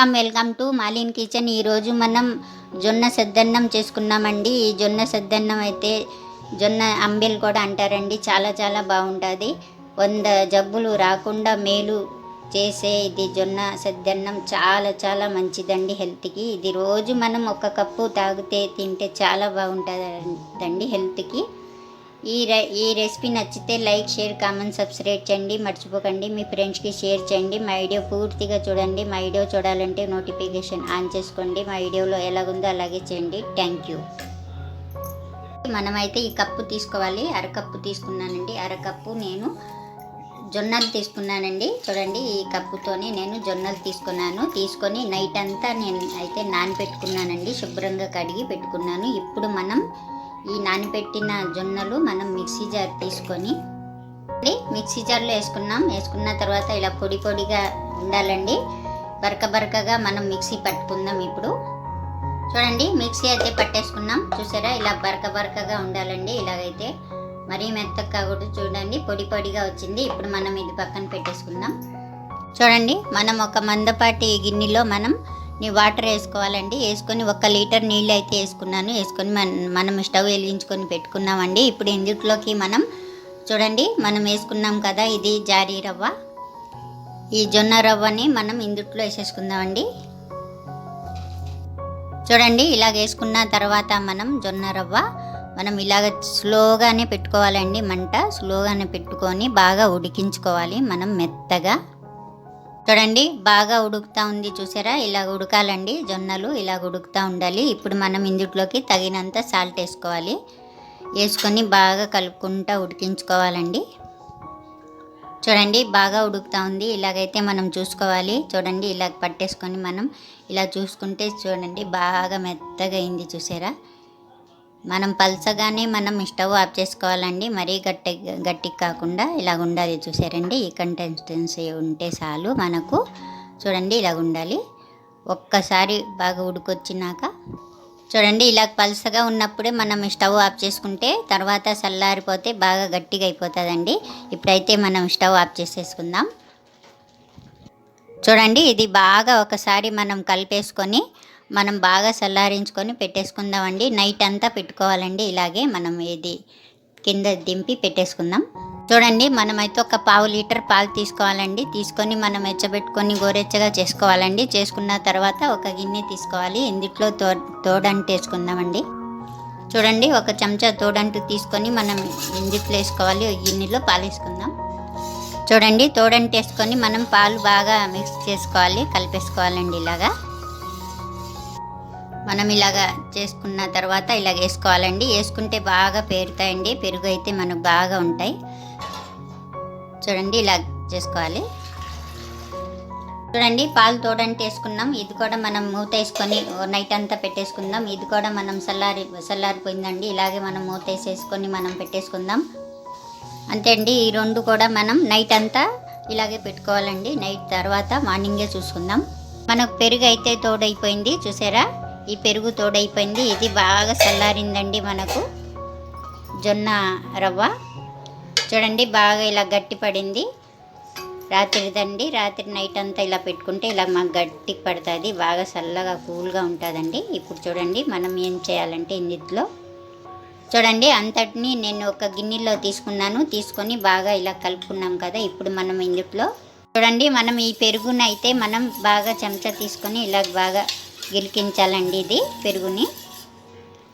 Welcome welcome to Malin kitchen. ఈరోజు మనం జొన్న సద్దన్నం చేసుకున్నామండి. ఈ జొన్న సద్దన్నం అయితే జొన్న అంబెలు కూడా అంటారండి. చాలా చాలా బాగుంటుంది. వంద జబ్బులు రాకుండా మేలు చేసే ఇది జొన్న సద్దన్నం. చాలా చాలా మంచిదండి హెల్త్కి. ఇది రోజు మనం ఒక కప్పు తాగితే తింటే చాలా బాగుంటుందండి హెల్త్కి. ఈ రె ఈ రెసిపీ నచ్చితే లైక్ షేర్ కామెంట్ సబ్స్క్రైబ్ చేయండి. మర్చిపోకండి. మీ ఫ్రెండ్స్కి షేర్ చేయండి. మా వీడియో పూర్తిగా చూడండి. మా వీడియో చూడాలంటే నోటిఫికేషన్ ఆన్ చేసుకోండి. మా వీడియోలో ఎలాగుందో అలాగే చేయండి. Thank you. మనమైతే ఈ కప్పు తీసుకోవాలి. అరకప్పు తీసుకున్నానండి. అరకప్పు నేను జొన్నలు తీసుకున్నానండి. చూడండి ఈ కప్పుతోనే నేను జొన్నలు తీసుకున్నాను. తీసుకొని నైట్ అంతా నేను అయితే నానబెట్టుకున్నానండి. శుభ్రంగా కడిగి పెట్టుకున్నాను. ఇప్పుడు మనం ఈ నానబెట్టిన జొన్నలు మనం మిక్సీ జార్ తీసుకొని మిక్సీ జార్లో వేసుకున్నాం. వేసుకున్న తర్వాత ఇలా పొడి పొడిగా ఉండాలండి. బరక బరకగా మనం మిక్సీ పట్టుకుందాం ఇప్పుడు. చూడండి మిక్సీ అయితే పట్టేసుకున్నాం. చూసారా? ఇలా బరక బరకగా ఉండాలండి. ఇలాగైతే మరీ మెత్తగా కాకూడదు చూడండి పొడి పొడిగా వచ్చింది. ఇప్పుడు మనం ఇది పక్కన పెట్టేసుకుందాం. చూడండి మనం ఒక మందపాటి గిన్నెలో మనం నీ వాటర్ వేసుకోవాలండి. వేసుకొని ఒక లీటర్ నీళ్ళు అయితే వేసుకున్నాను. వేసుకొని మన మనం స్టవ్ వెలిగించుకొని పెట్టుకున్నామండి. ఇప్పుడు ఇందులోకి మనం చూడండి మనం వేసుకున్నాం కదా ఇది జారీ రవ్వ. ఈ జొన్న రవ్వని మనం ఇందుట్లో వేసేసుకుందామండి. చూడండి ఇలాగ వేసుకున్న తర్వాత మనం జొన్న రవ్వ మనం ఇలాగ స్లోగానే పెట్టుకోవాలండి. మంట స్లోగానే పెట్టుకొని బాగా ఉడికించుకోవాలి మనం మెత్తగా. చూడండి బాగా ఉడుకుతా ఉంది చూసారా? ఇలా ఉడకాలండి జొన్నలు ఇలా ఉడుకుతూ ఉండాలి. ఇప్పుడు మనం ఇందుట్లోకి తగినంత సాల్ట్ వేసుకోవాలి. వేసుకొని బాగా కలుపుకుంటూ ఉడికించుకోవాలండి. చూడండి బాగా ఉడుకుతూ ఉంది. ఇలాగైతే మనం చూసుకోవాలి. చూడండి ఇలా పట్టేసుకొని మనం ఇలా చూసుకుంటే చూడండి బాగా మెత్తగా అయింది చూసారా? మనం పల్చగానే మనం స్టవ్ ఆఫ్ చేసుకోవాలండి. మరీ గట్టి గట్టి కాకుండా ఇలా ఉండాలి చూసారండి. ఈ కంటెన్సీ ఉంటే చాలు మనకు. చూడండి ఇలా ఉండాలి. ఒక్కసారి బాగా ఉడికొచ్చినాక. చూడండి ఇలా పలసగా ఉన్నప్పుడే మనం స్టవ్ ఆఫ్ చేసుకుంటే తర్వాత చల్లారిపోతే బాగా గట్టిగా అయిపోతుందండి. ఇప్పుడైతే మనం స్టవ్ ఆఫ్ చేసేసుకుందాం. చూడండి ఇది బాగా ఒకసారి మనం కలిపేసుకొని మనం బాగా చల్లారించుకొని పెట్టేసుకుందామండి. నైట్ అంతా పెట్టుకోవాలండి. ఇలాగే మనం ఇది కింద దింపి పెట్టేసుకుందాం. చూడండి మనమైతే ఒక పావు లీటర్ పాలు తీసుకోవాలండి. తీసుకొని మనం ఎచ్చబెట్టుకొని గోరెచ్చగా చేసుకోవాలండి. చేసుకున్న తర్వాత ఒక గిన్నె తీసుకోవాలి. ఇందుట్లో తో తోడంటు వేసుకుందామండి. చూడండి ఒక చెంచా తోడంటు తీసుకొని మనం ఇందుట్లో వేసుకోవాలి. గిన్నెలో పాలు వేసుకుందాం. చూడండి తోడంటు వేసుకొని మనం పాలు బాగా మిక్స్ చేసుకోవాలి. కలిపేసుకోవాలండి ఇలాగా. మనం ఇలాగా చేసుకున్న తర్వాత ఇలాగ వేసుకోవాలండి. వేసుకుంటే బాగా పేరుతాయండి. పెరుగు అయితే మనకు బాగా ఉంటాయి. చూడండి ఇలా చేసుకోవాలి. చూడండి పాలు తోడంటే వేసుకున్నాం. ఇది కూడా మనం మూత వేసుకొని నైట్ అంతా పెట్టేసుకుందాం. ఇది కూడా మనం చల్లారి చల్లారిపోయిందండి. ఇలాగే మనం మూత వేసేసుకొని మనం పెట్టేసుకుందాం. అంతే అండి. ఈ రెండు కూడా మనం నైట్ అంతా ఇలాగే పెట్టుకోవాలండి. నైట్ తర్వాత మార్నింగే చూసుకుందాం. మనకు పెరుగు అయితే తోడైపోయింది. చూసారా? ఈ పెరుగు తోడైపోయింది. ఇది బాగా చల్లారిందండి మనకు. జొన్న రవ్వ. చూడండి బాగా ఇలా గట్టి పడింది. రాత్రిదండి. రాత్రి నైట్ అంతా ఇలా పెట్టుకుంటే ఇలా మాకు గట్టి పడుతుంది. బాగా చల్లగా కూల్గా ఉంటుందండి. ఇప్పుడు చూడండి మనం ఏం చేయాలంటే ఇందులో చూడండి అంతటిని నేను ఒక గిన్నెలో తీసుకున్నాను. తీసుకొని బాగా ఇలా కలుపుకున్నాం కదా ఇప్పుడు మనం ఇందులో చూడండి మనం ఈ పెరుగుని అయితే మనం బాగా చెంచా తీసుకొని ఇలా బాగా గిలికించాలండి ఇది పెరుగుని.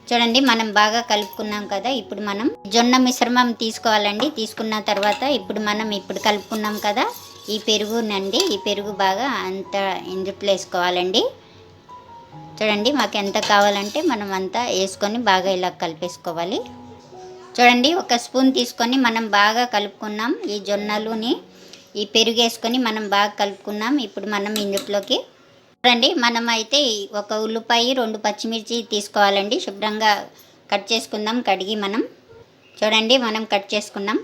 చూడండి మనం బాగా కలుపుకున్నాం కదా ఇప్పుడు మనం జొన్న మిశ్రమం తీసుకోవాలండి. తీసుకున్న తర్వాత ఇప్పుడు మనం ఇప్పుడు కలుపుకున్నాం కదా ఈ పెరుగునండి. ఈ పెరుగు బాగా అంత ఇందుట్లో వేసుకోవాలండి. చూడండి మాకు ఎంత కావాలంటే మనం అంతా వేసుకొని బాగా ఇలా కలిపేసుకోవాలి. చూడండి ఒక స్పూన్ తీసుకొని మనం బాగా కలుపుకున్నాం ఈ జొన్నలుని. ఈ పెరుగు వేసుకొని మనం బాగా కలుపుకున్నాం. ఇప్పుడు మనం ఇందులోకి చూడండి మనం అయితే ఒక ఉల్లిపాయ రెండు పచ్చిమిర్చి తీసుకోవాలండి. శుభ్రంగా కట్ చేసుకుందాం. కడిగి మనం చూడండి మనం కట్ చేసుకున్నాం.